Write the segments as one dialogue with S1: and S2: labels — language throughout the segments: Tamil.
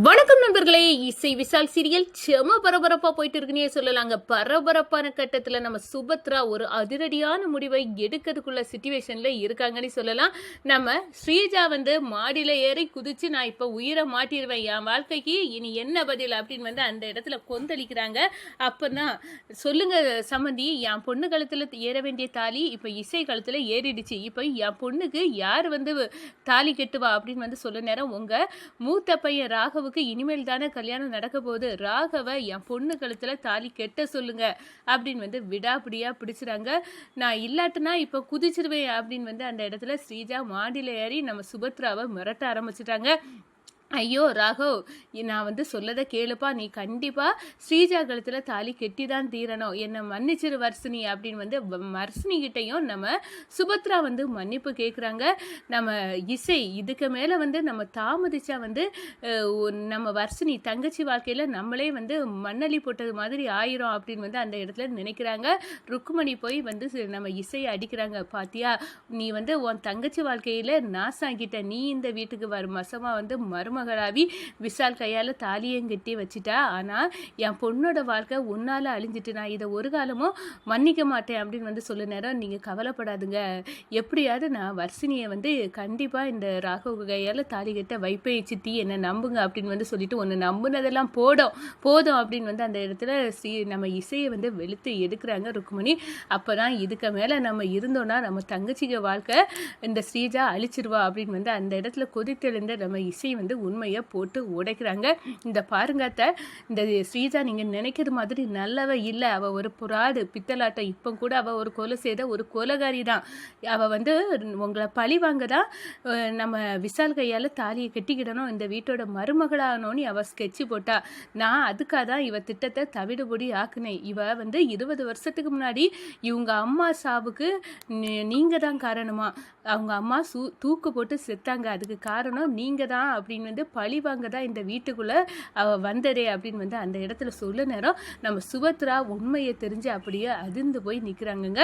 S1: வணக்கம் நண்பர்களே இசை விசால் சீரியல் செம பரபரப்பா போயிட்டு இருக்குன்னே சொல்லலாங்க. பரபரப்பான கட்டத்துல நம்ம சுபத்ரா ஒரு அதிரடியான முடிவை எடுக்கிறதுக்குள்ள சுச்சுவேஷன்ல இருக்காங்கன்னு சொல்லலாம். நம்ம ஸ்ரீஜா வந்து மாடியில ஏறி குதிச்சு நான் இப்ப உயிரை மாட்டிடுவேன் என் வாழ்க்கைக்கு இனி என்ன பதில் அப்படின்னு வந்து அந்த இடத்துல கொந்தளிக்கிறாங்க. அப்பதான் சொல்லுங்க சம்மந்தி என் பொண்ணு கழுத்துல ஏற வேண்டிய தாலி இப்ப இசை கழுத்துல ஏறிடுச்சு. இப்ப என் பொண்ணுக்கு யார் வந்து தாலி கெட்டுவா அப்படின்னு வந்து சொல்ல நேரம் உங்க மூத்த பையன் ராக ராகவுக்கு இனிமேல் தானே கல்யாணம் நடக்க போகுது. ராகவ என் பொண்ணு கழுத்தில் தாலி கெட்ட சொல்லுங்க அப்படின்னு வந்து விடாப்பிடியா பிடிச்சிறாங்க. நான் இல்லாட்டினா இப்போ குதிச்சிருவேன் அப்படின்னு வந்து அந்த இடத்துல ஸ்ரீஜா மாடியில் ஏறி நம்ம சுபத்ராவை மிரட்ட ஆரம்பிச்சிட்டாங்க. ஐயோ ராகவ் நான் வந்து சொல்லதை கேளுப்பா. நீ கண்டிப்பாக ஸ்ரீஜா கழுத்துல தாலி கெட்டி தான் தீரணும். என்னை மன்னிச்சிரு வர்ஷினி அப்படின்னு வந்து வர்சினிகிட்டையும் நம்ம சுபத்ரா வந்து மன்னிப்பு கேட்குறாங்க நம்ம இசை இதுக்கு மேலே வந்து நம்ம தாமதிச்சா வந்து நம்ம வர்ஷினி தங்கச்சி வாழ்க்கையில் நம்மளே வந்து மண்ணலி போட்டது மாதிரி ஆயிரும் அப்படின்னு வந்து அந்த இடத்துல நினைக்கிறாங்க. ருக்குமணி போய் வந்து நம்ம இசையை அடிக்கிறாங்க. பாத்தியா நீ வந்து உன் தங்கச்சி வாழ்க்கையில் நாசாங்கிட்ட நீ இந்த வீட்டுக்கு வரும். மசமாக வந்து மருமகளாவி விஷால் கையால் தாலியும் கட்டி வச்சிட்டா. ஆனால் என் பொண்ணோட வாழ்க்கை உன்னால் அழிஞ்சிட்டு நான் இதை ஒரு காலமும் மன்னிக்க மாட்டேன் அப்படின்னு வந்து சொல்ல நேரம் நீங்கள் கவலைப்படாதுங்க. எப்படியாவது நான் வர்ஷினியை வந்து கண்டிப்பாக இந்த ராகவ கையால் தாலி கட்ட வைப்பை சித்தி. என்னை நம்புங்க அப்படின்னு வந்து சொல்லிட்டு ஒன்று நம்புனதெல்லாம் போடும் போதும் அப்படின்னு வந்து அந்த இடத்துல ஸ்ரீ நம்ம இசையை வந்து வெளுத்து எடுக்கிறாங்க ருக்குமணி அப்போ தான் இதுக்கு மேலே நம்ம இருந்தோன்னா நம்ம தங்கச்சிக வாழ்க்கை இந்த ஸ்ரீஜா அழிச்சிருவா அப்படின்னு வந்து அந்த இடத்துல கொதித்தெழுந்த நம்ம இசை வந்து உண்மையை போட்டு உடைக்கிறாங்க. இந்த பாருங்க அத்தை, இந்த ஸ்ரீஜா நீங்கள் நினைக்கிற மாதிரி நல்லவ இல்லை. அவள் ஒரு புறாடு பித்தலாட்டம் இப்போ கூட அவள் ஒரு கொலை செய்த ஒரு கொலகாரி தான். அவள் வந்து உங்களை பழி வாங்க தான் நம்ம விசால் கையால் தாலியை கட்டிக்கிடணும். இந்த வீட்டோட மருமகளானோன்னு அவள் ஸ்கெட்சு போட்டா. நான் அதுக்காக தான் இவ திட்டத்தை தவிடுபடி ஆக்குனேன். இவ வந்து இருபது வருஷத்துக்கு முன்னாடி இவங்க அம்மா சாவுக்கு நீங்கள் தான் காரணமா. அவங்க அம்மா சூ தூக்கு போட்டு செத்தாங்க. அதுக்கு காரணம் நீங்கள் தான் அப்படின்னு வந்து பழி வாங்க தான் இந்த வீட்டுக்குள்ளே வந்ததே அப்படின்னு வந்து அந்த இடத்துல சொல்ல நேரம் நம்ம சுபத்ரா உண்மையை தெரிஞ்சு அப்படியே அதிர்ந்து போய் நிற்கிறாங்கங்க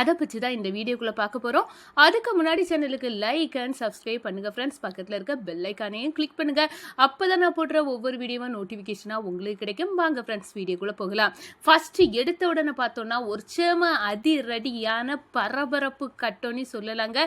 S1: அதை பற்றி தான் இந்த வீடியோக்குள்ளே பார்க்க போகிறோம் அதுக்கு முன்னாடி சேனலுக்கு லைக் அண்ட் சப்ஸ்கிரைப் பண்ணுங்கள் ஃப்ரெண்ட்ஸ் பக்கத்தில் இருக்க பெல் ஐக்கானையும் கிளிக் பண்ணுங்கள் அப்போ தான் நான் போடுற ஒவ்வொரு வீடியோவும் நோட்டிஃபிகேஷனாக உங்களுக்கு கிடைக்கும். வாங்க ஃப்ரெண்ட்ஸ் வீடியோக்குள்ளே போகலாம். ஃபஸ்ட்டு எடுத்த உடனே பார்த்தோன்னா ஒரு சேம அதிரடியான பரபரப்பு கட்டோன்னு சொல்லலாங்க.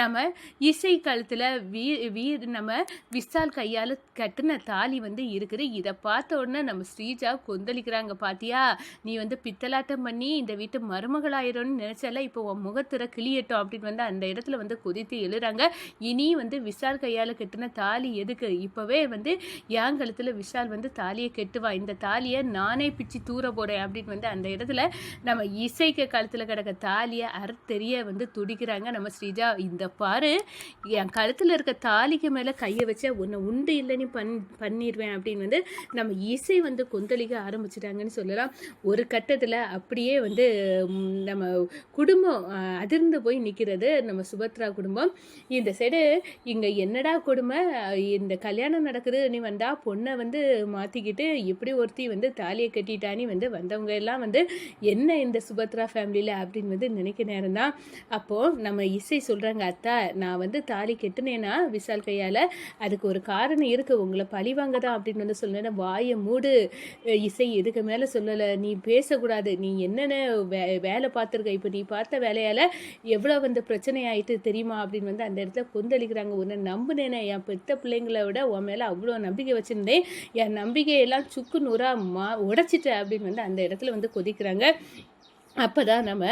S1: நம்ம இசை கழுத்தில் வீ வீ நம்ம விசால் கையால் கட்டின தாலி வந்து இருக்குது. இதை பார்த்த உடனே நம்ம ஸ்ரீஜா கொந்தளிக்கிறாங்க பாத்தியா? நீ வந்து பித்தலாட்டம் பண்ணி இந்த வீட்டு மருமகளாயிரம்னு எல்லாம் இப்போ உன் முகத்திர கிளியட்டும் அப்படின்னு வந்து அந்த இடத்துல வந்து கொதித்து எழுறாங்க. இனி வந்து விஷால் கையால் கட்டின தாலி எதுக்கு? இப்போவே வந்து என் கழுத்தில் விஷால் வந்து தாலியை கெட்டுவா? இந்த தாலியை நானே பிச்சு தூர போறேன் அப்படின்னு வந்து அந்த இடத்துல நம்ம இசைக்கு கழுத்தில் கிடக்க தாலியை அறுத்தெறிய வந்து துடிக்கிறாங்க நம்ம ஸ்ரீஜா. இந்த பாரு என் கழுத்தில் இருக்க தாலிக்கு மேலே கையை வச்சா உன்னை உண்டு இல்லைன்னு பண் பண்ணிடுவேன் அப்படின்னு வந்து நம்ம இசை வந்து கொந்தளிக்க ஆரம்பிச்சிட்டாங்கன்னு சொல்லலாம். ஒரு கட்டத்தில் அப்படியே வந்து நம்ம குடும்பம் அதிர்ந்து போய் நிற்கிறது நம்ம சுபத்ரா குடும்பம். இந்த சைடு இங்கே என்னடா கொடுமை? இந்த கல்யாணம் நடக்குது நீ வந்தால் பொண்ணை வந்து மாற்றிக்கிட்டு இப்படி ஒருத்தி வந்து தாலியை கட்டிட்டானி வந்து வந்தவங்க எல்லாம் வந்து என்ன இந்த சுபத்ரா ஃபேமிலியில் அப்படின்னு வந்து நினைக்க நேரம் தான். அப்போது நம்ம இசை சொல்கிறாங்க அத்தா நான் வந்து தாலி கட்டினேன்னா விசால் கையால்? அதுக்கு ஒரு காரணம் இருக்குது உங்களை பழி வாங்க தான் அப்படின்னு வந்து சொன்னேன்னா வாயை மூடு. இசை இதுக்கு மேலே சொல்லலை? நீ பேசக்கூடாது. நீ என்னென்ன வே வேலை பார்த்துருக்க? இப்போ நீ பார்த்த வேலையால் எவ்வளோ வந்து பிரச்சனை ஆயிட்டு தெரியுமா அப்படின்னு வந்து அந்த இடத்துல கொந்தளிக்கிறாங்க. உன்னை நம்புனேனே என் பெத்த பிள்ளைங்களை விட உன் மேலே அவ்வளோ நம்பிக்கை வச்சுருந்தேன். என் நம்பிக்கையெல்லாம் சுக்கு நூறாக மா உடைச்சிட்ட அப்படின்னு வந்து அந்த இடத்துல வந்து கொதிக்கிறாங்க. அப்போ தான் நம்ம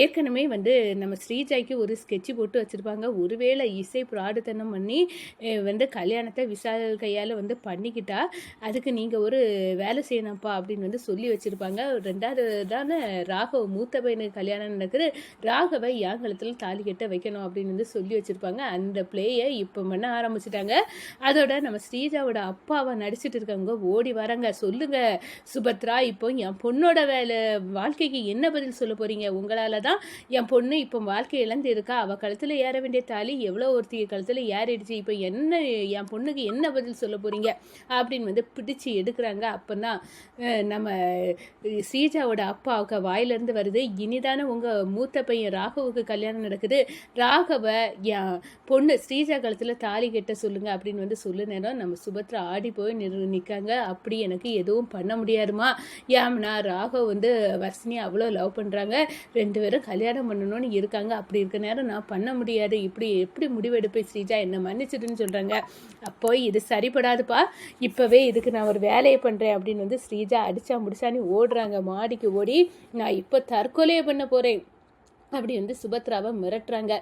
S1: ஏற்கனவே வந்து நம்ம ஸ்ரீஜாய்க்கு ஒரு ஸ்கெட்சு போட்டு வச்சுருப்பாங்க. ஒருவேளை இசை பிராடுத்தனம் பண்ணி வந்து கல்யாணத்தை விசால் கையால் வந்து பண்ணிக்கிட்டா அதுக்கு நீங்கள் ஒரு வேலை செய்யணும்ப்பா அப்படின்னு வந்து சொல்லி வச்சுருப்பாங்க. ரெண்டாவது தானே ராகவ மூத்த பையனுக்கு கல்யாணம் நடக்குது. ராகவை யாங்கலத்தில் தாலி கட்ட வைக்கணும் அப்படின்னு வந்து சொல்லி வச்சுருப்பாங்க. அந்த பிளேயை இப்போ பண்ண ஆரம்பிச்சிட்டாங்க. அதோட நம்ம ஸ்ரீஜாவோட அப்பாவை நடிச்சிட்டு இருக்கவங்க ஓடி வராங்க. சொல்லுங்கள் சுபத்ரா இப்போ என் பொண்ணோட வேலை வாழ்க்கைக்கு என்ன பதில் சொல்ல போறீங்க? உங்களால தான் என் பொண்ணு இப்போ வாழ்க்கை இழந்திருக்கா? இருக்கா கழுத்தில் ஏற வேண்டிய தாலி எவ்வளோ ஒருத்தி கழுத்தில் ஏறிடுச்சு? இப்போ என்ன என் பொண்ணுக்கு என்ன பதில் சொல்ல போறீங்க? அப்படின்னு வந்து பிடிச்சு எடுக்கிறாங்க. அப்போ தான் நம்ம சீஜாவோட ஸ்ரீஜாவோட அப்பாவுக்கு வாயிலிருந்து வருது. இனிதானே உங்க மூத்த பையன் ராகவுக்கு கல்யாணம் நடக்குது. ராகவ என் பொண்ணு ஸ்ரீஜா காலத்தில் தாலி கெட்ட சொல்லுங்க அப்படின்னு வந்து சொல்லு நேரம் நம்ம சுபத்ரா ஆடி போய் நிறு நிற்காங்க அப்படி எனக்கு எதுவும் பண்ண முடியாதுமா? ஏம்னா ராகவ் வந்து வர்ஷினி அவ்வளோ லவ் பண்ணுறாங்க ரெண்டு பேரும் கல்யாணம் பண்ணணும்னு இருக்காங்க. அப்படி இருக்க நேரம் நான் பண்ண முடியாது. இப்படி எப்படி முடிவெடுப்பேன் ஸ்ரீஜா? என்னை மன்னிச்சிடுன்னு சொல்கிறாங்க அப்போ இது சரிப்படாதுப்பா. இப்போவே இதுக்கு நான் ஒரு வேலையை பண்ணுறேன் அப்படின்னு வந்து ஸ்ரீஜா அடித்தா முடிச்சான்னு ஓடுறாங்க. மாடிக்கு ஓடி நான் இப்போ தற்கொலையை பண்ண போகிறேன் அப்படி வந்து சுபத்ராவை மிரட்டுறாங்க.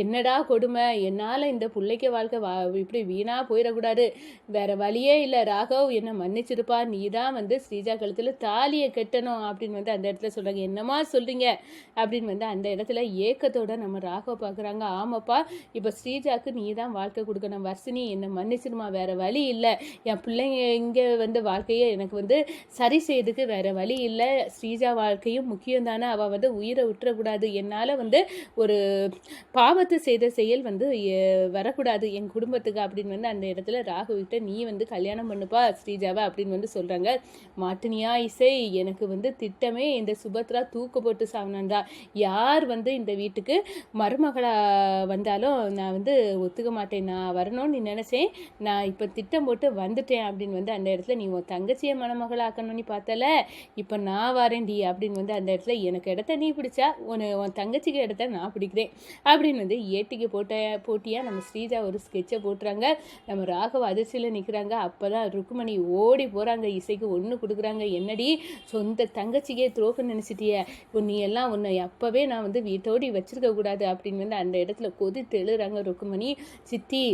S1: என்னடா கொடுமை? என்னால் இந்த பிள்ளைக்கு வாழ்க்கை வா இப்படி வீணாக போயிடக்கூடாது. வேற வழியே இல்லை. ராகவ் என்னை மன்னிச்சிருப்பா. நீ தான் வந்து ஸ்ரீஜா கழுத்தில் தாலியை கட்டணும் அப்படின்னு வந்து அந்த இடத்துல சொல்கிறாங்க என்னம்மா சொல்கிறீங்க அப்படின்னு வந்து அந்த இடத்துல ஏக்கத்தோட நம்ம ராகவ் பார்க்குறாங்க ஆமாப்பா இப்போ ஸ்ரீஜாக்கு நீ தான் வாழ்க்கை கொடுக்கணும். வர்ஷினி என்னை மன்னிச்சிருமா வேற வழி இல்லை. என் பிள்ளைங்க இங்கே வந்து வாழ்க்கையை எனக்கு வந்து சரி செய்யறதுக்கு வேற வழி இல்லை. ஸ்ரீஜா வாழ்க்கையும் முக்கியம் தானே அவள் வந்து உயிரை விட்டுறக்கூடாது. என்னால் வந்து ஒரு பாவத்தை செய்த செயல் வந்து வரக்கூடாது. என் குடும்பத்துக்கு அப்படின்னு வந்து அந்த இடத்துல ராகுவிட்ட நீ வந்து கல்யாணம் பண்ணுப்பா ஸ்ரீஜாவை? அப்படின்னு வந்து சொல்கிறாங்க மாட்டினியா இசை எனக்கு வந்து திட்டமே இந்த சுபத்ரா தூக்கு போட்டு சாவனண்டா யார் வந்து இந்த வீட்டுக்கு மருமகளாக வந்தாலும் நான் வந்து ஒத்துக்க மாட்டேன். நான் வரணும்னு நீ நினச்சேன். நான் இப்போ திட்டம் போட்டு வந்துட்டேன். அப்படின்னு வந்து அந்த இடத்துல நீ உன் தங்கச்சியை மணமகளாக்கணும்னு பார்த்தல. இப்போ நான் வரேன்டி. அப்படின்னு வந்து அந்த இடத்துல எனக்கு இடத்த நீ பிடிச்சா உன் உன் தங்கச்சிக்கு இடத்த நான் பிடிக்கிறேன். அப்படின்னு வந்து ஏட்டிக்கு போட்ட போட்டியாக நம்ம ஸ்ரீஜா ஒரு ஸ்கெட்சை போட்டுறாங்க. நம்ம ராகவ அதிர்ச்சியில் நிற்கிறாங்க அப்போ தான் ருக்குமணி ஓடி போகிறாங்க இசைக்கு ஒன்று கொடுக்குறாங்க. என்னடி சொந்த தங்கச்சிக்கே துரோகம் நினச்சிட்டிய? இப்போ நீ எல்லாம் உன்னை அப்போவே நான் வந்து வீட்டோடி வச்சுருக்க கூடாது அப்படின்னு வந்து அந்த இடத்துல கொதித்து எழுதுறாங்க ருக்குமணி சித்தி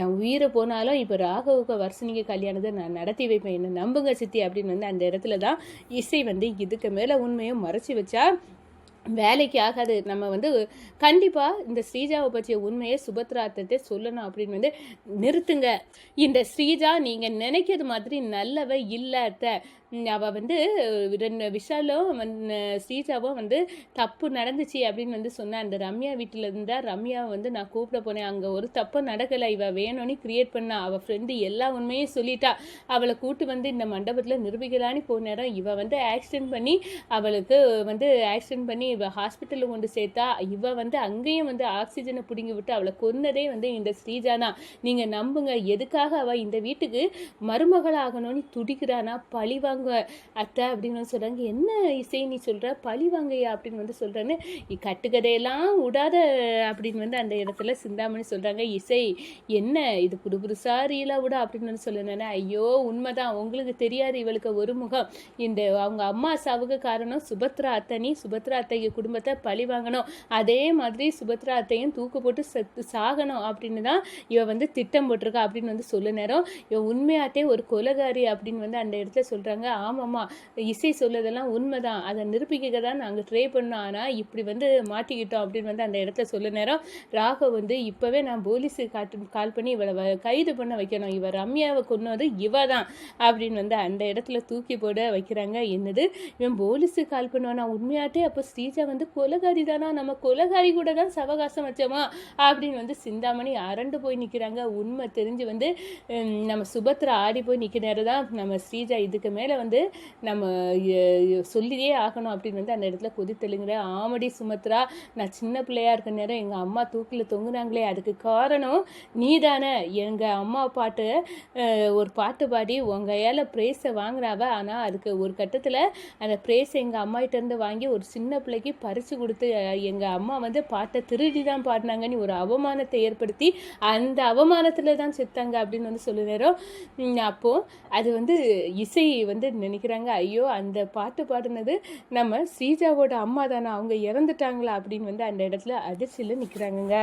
S1: என் உயிரை போனாலும் இப்போ ராகவுக்கு வருஷனிக்கு கல்யாணத்தை நான் நடத்தி வைப்பேன். என்ன நம்புங்க சித்தி அப்படின்னு வந்து அந்த இடத்துல தான் இசை வந்து இதுக்கு மேலே உண்மையை மறைச்சி வச்சா வேலைக்கு ஆகாது. நம்ம வந்து கண்டிப்பாக இந்த ஸ்ரீஜாவை பற்றிய உண்மையை சுபத்ராத்தத்தை சொல்லணும் அப்படின்னு வந்து நிறுத்துங்க. இந்த ஸ்ரீஜா நீங்கள் நினைக்கிறது மாதிரி நல்லவ இல்லாத அவள் வந்து ரெண்டு விஷாலும் வந் ஸ்ரீஜாவும் வந்து தப்பு நடந்துச்சு அப்படின்னு வந்து சொன்னா. அந்த ரம்யா வீட்டில் இருந்தா ரம்யாவை வந்து நான் கூப்பிட போனேன். அங்கே ஒரு தப்பு நடக்கலை. இவள் வேணும்னு கிரியேட் பண்ணா. அவள் ஃப்ரெண்டு எல்லா உண்மையும் சொல்லிட்டா. அவளை கூட்டு வந்து இந்த மண்டபத்தில் நிரூபிக்கலான்னு போன நேரம் இவள் வந்து ஆக்சிடென்ட் பண்ணி அவளுக்கு வந்து ஆக்சிடென்ட் பண்ணி இவள் ஹாஸ்பிட்டலில் கொண்டு சேர்த்தா. இவள் வந்து அங்கேயும் வந்து ஆக்சிஜனை பிடுங்கி விட்டு அவளை கொன்னதே வந்து இந்த ஸ்ரீஜா தான். நீங்கள் நம்புங்க. எதுக்காக அவள் இந்த வீட்டுக்கு மருமகளாகணும்னு துடிக்கிறானா? பழி வாங்க அத்தை அப்படின்னு வந்து சொல்கிறாங்க என்ன இசை நீ சொல்கிற பழி வாங்கையா அப்படின்னு வந்து சொல்கிறேன்னு கட்டுக்கதையெல்லாம் விடாத அப்படின்னு வந்து அந்த இடத்துல சிந்தாமணி சொல்கிறாங்க இசை என்ன? இது புது புதுசா ரீலா விட அப்படின்னு வந்து சொல்லுனேன்னா ஐயோ உண்மைதான். உங்களுக்கு தெரியாது இவளுக்கு ஒரு முகம். இந்த அவங்க அம்மா சாவுக்கு காரணம் சுபத்ரா அத்தனி. சுபத்ரா அத்தைக்கு குடும்பத்தை பழி வாங்கணும். அதே மாதிரி சுபத்ரா அத்தையும் தூக்கு போட்டு செத்து சாகணும் அப்படின்னு தான் இவ வந்து திட்டம் போட்டிருக்கா அப்படின்னு வந்து சொல்ல நேரம் இவ உண்மையாத்தே ஒரு கொலகாரி அப்படின்னு வந்து அந்த இடத்துல சொல்றாங்க. ஆமாம்மா. இசை சொல்லதெல்லாம் உண்மைதான். அதை நிரூபிக்க தான் நாங்கள் ட்ரை பண்ணோம். ஆனால் இப்படி வந்து மாட்டிக்கிட்டோம் அப்படின்னு வந்து அந்த இடத்துல சொல்ல நேரம். ராகவ் வந்து இப்போவே நான் போலீஸுக்கு காட்டு கால் பண்ணி இவளை கைது பண்ண வைக்கணும். இவ ரம்யாவை கொன்னது இவ தான் அப்படின்னு வந்து அந்த இடத்துல தூக்கி போட வைக்கிறாங்க. என்னது? இவன் போலீஸுக்கு கால் பண்ணுவானா? உண்மையாட்டே அப்போ ஸ்ரீஜா வந்து கொலகாரி தானா? நம்ம கொலகாரி கூட தான் சவகாசம் வச்சோமா? அப்படின்னு வந்து சிந்தாமணி அரண்டு போய் நிற்கிறாங்க உண்மை தெரிஞ்சு வந்து நம்ம சுபத்ரா ஆடி போய் நிற்கிற நேரம் தான் நம்ம ஸ்ரீஜா இதுக்கு மேலே வந்து நம்ம சொல்லியே ஆகணும் அப்படின்னு வந்து அந்த இடத்துல கொதித்தெழுங்கிற ஆமடி சுமத்ரா நான் சின்ன பிள்ளையா இருக்க நேரம் எங்கள் அம்மா தூக்கில் தொங்குனாங்களே அதுக்கு காரணம் நீ தானே எங்கள் அம்மா பாட்டு ஒரு பாட்டு பாடி உங்கள் ஏல ப்ரைஸை வாங்குறாவ. ஆனால் அதுக்கு ஒரு கட்டத்தில் அந்த ப்ரைஸை எங்கள் அம்மாகிட்டேருந்து வாங்கி ஒரு சின்ன பிள்ளைக்கு பறித்து கொடுத்து எங்கள் அம்மா வந்து பாட்டை திருடி தான் பாடினாங்கன்னு ஒரு அவமானத்தை ஏற்படுத்தி அந்த அவமானத்தில் தான் செத்தாங்க அப்படின்னு வந்து சொல்ல நேரம் அப்போது அது வந்து இசை வந்து நினைக்கிறாங்க ஐயோ அந்த பாட்டு பாடினது நம்ம ஸ்ரீஜாவோட அம்மா தானே? அவங்க இறந்துட்டாங்களா? அப்படின்னு வந்து அந்த இடத்துல அதிர்ச்சியில் நிற்கிறாங்கங்க